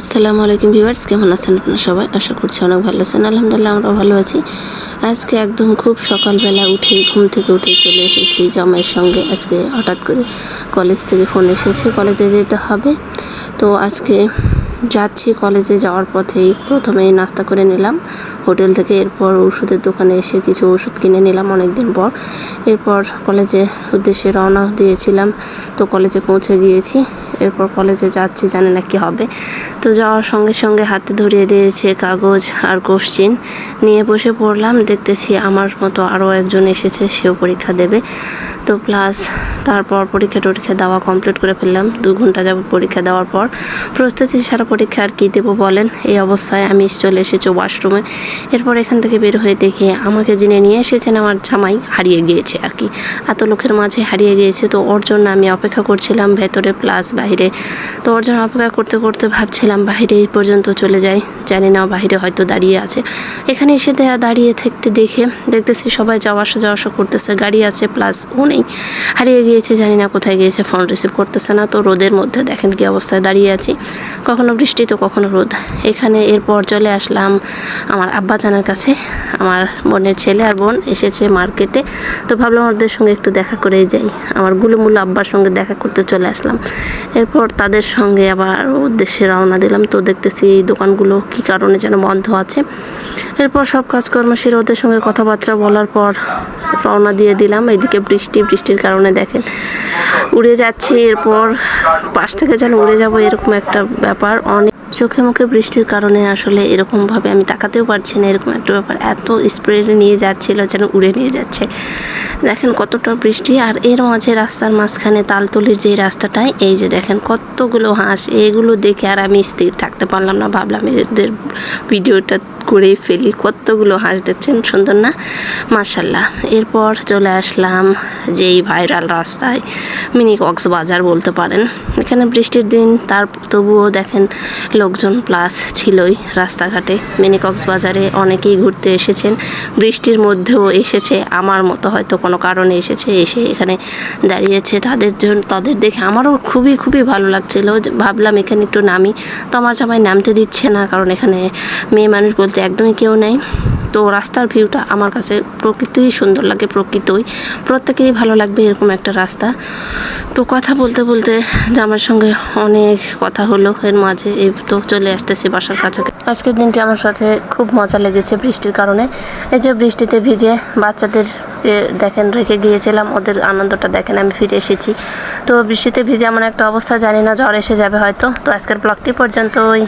আসসালামু আলাইকুম ভিউয়ার্স, কেমন আছেন আপনারা সবাই? আশা করছি অনেক ভালো আছেন। আলহামদুলিল্লাহ আমরা ভালো আছি। আজকে একদম খুব সকালবেলা উঠে ঘুম থেকে উঠে চলে এসেছি জামাইয়ের সঙ্গে। আজকে হঠাৎ করে কলেজ থেকে ফোন এসেছে, কলেজে যেতে হবে। তো আজকে যাচ্ছি কলেজে যাওয়ার পথেই। প্রথমেই নাস্তা করে নিলাম। হোটেল থেকে এরপর ওষুধের দোকানে এসে কিছু ওষুধ কিনে নিলাম অনেক দিন পর। এরপর কলেজে উদ্দেশ্যে রওনা দিয়েছিলাম। তো কলেজে পৌঁছে গিয়েছি। এরপর কলেজে যাচ্ছি, জানি না কি হবে। তো যাওয়ার সঙ্গে সঙ্গে হাতে ধরিয়ে দিয়েছে কাগজ আর কোশ্চিন। নিয়ে বসে পড়লাম। দেখতেছি আমার মতো আরও একজন এসেছে, সেও পরীক্ষা দেবে। তো প্লাস তারপর পরীক্ষা টরীক্ষা দেওয়া কমপ্লিট করে ফেললাম। দু ঘণ্টা যাব পরীক্ষা দেওয়ার পর প্রস্তুতি সারা পরীক্ষা আর কী দেবো বলেন? এই অবস্থায় আমি চলে এসেছি ওয়াশরুমে এরপর এখান থেকে বের হয়ে দেখি আমাকে যিনি নিয়ে এসেছেন আমার জামাই হারিয়ে গিয়েছে আর কি। এত লোকের মাঝে হারিয়ে গিয়েছে, তো ওর জন্য আমি অপেক্ষা করছিলাম ভেতরে প্লাস বাইরে তো ওর জন্য অপেক্ষা করতে করতে ভাবছিলাম বাইরে এই পর্যন্ত চলে যাই। জানি না বাইরে হয়তো দাঁড়িয়ে আছে। এখানে এসে দাঁড়িয়ে থাকতে দেখে দেখতেছি সবাই যাওয়া আসা যাওয়া আসা করতেছে। গাড়ি আছে প্লাস ও নেই হারিয়ে গিয়েছে, জানি না কোথায় গিয়েছে ফোন রিসিভ করতেছে না। তো রোদের মধ্যে দেখেন কি অবস্থায় দাঁড়িয়ে আছি। কখনো বৃষ্টি, তো কখনো রোদ। এখানে এরপর চলে আসলাম আমার আব্বাজানের কাছে। আমার বোনের ছেলে আর বোন এসেছে মার্কেটে তো ভাবলাম ওদের সঙ্গে একটু দেখা করেই যাই। আমার গুলুমুলু আব্বার সঙ্গে দেখা করতে চলে আসলাম। এরপর তাদের সঙ্গে আবার উদ্দেশ্যে রওনা দিলাম। তো দেখতেছি এই দোকানগুলো কী কারণে যেন বন্ধ আছে। এরপর সব কাজকর্ম সেরে ওদের সঙ্গে কথাবার্তা বলার পর রওনা দিয়ে দিলাম। এইদিকে বৃষ্টি, বৃষ্টির কারণে দেখেন উড়ে যাচ্ছি। এরপর পাশ থেকে যেন উড়ে যাব এরকম একটা ব্যাপার। অনেক চোখে মুখে বৃষ্টির কারণে আসলে এরকমভাবে আমি তাকাতেও পারছি না। এরকম একটা ব্যাপার। এত স্প্রেডে নিয়ে যাচ্ছিল যেন উড়ে নিয়ে যাচ্ছে। দেখেন কতটা বৃষ্টি। আর এর মাঝে রাস্তার মাঝখানে তালতলির যে রাস্তাটায় এই যে দেখেন কতগুলো হাঁস। এগুলো দেখে আর আমি স্থির থাকতে পারলাম না। ভাবলাম এদের ভিডিওটা করেই ফেলি। কতগুলো হাঁস দেখছেন? সুন্দর না? মার্শাল্লাহ এরপর চলে আসলাম যেই ভাইরাল রাস্তায়, মিনি কক্সবাজার বলতে পারেন। এখানে বৃষ্টির দিন, তার তবুও দেখেন লোকজন প্লাস ছিলই রাস্তাঘাটে। মিনি কক্সবাজারে অনেকেই ঘুরতে এসেছেন। বৃষ্টির মধ্যেও এসেছে, আমার মতো হয়তো কোনো কারণে এসেছে, এসে এখানে দাঁড়িয়েছে। তাদের জন্য তাদের দেখে আমারও খুবই খুবই ভালো লাগছিল। ভাবলাম এখানে একটু নামি। তো আমার জামাই নামতে দিচ্ছে না, কারণ এখানে মেয়ে মানুষ বলতে একদমই কেউ নেই। তো রাস্তার ভিউটা আমার কাছে প্রকৃতই সুন্দর লাগে, প্রকৃতই। প্রত্যেকেরই ভালো লাগবে এরকম একটা রাস্তা। তো কথা বলতে বলতে জামার সঙ্গে অনেক কথা হলো। এর মাঝে এই তো চলে আসতেছি বাসার কাছে আজকের দিনটি আমার সাথে খুব মজা লেগেছে বৃষ্টির কারণে। এই যে বৃষ্টিতে ভিজে বাচ্চাদেরকে দেখেন রেখে গিয়েছিলাম, ওদের আনন্দটা দেখেন আমি ফিরে এসেছি। তো বৃষ্টিতে ভিজে এমন একটা অবস্থা জানি না, জ্বর এসে যাবে হয়তো। তো আজকের ব্লগটি পর্যন্তই।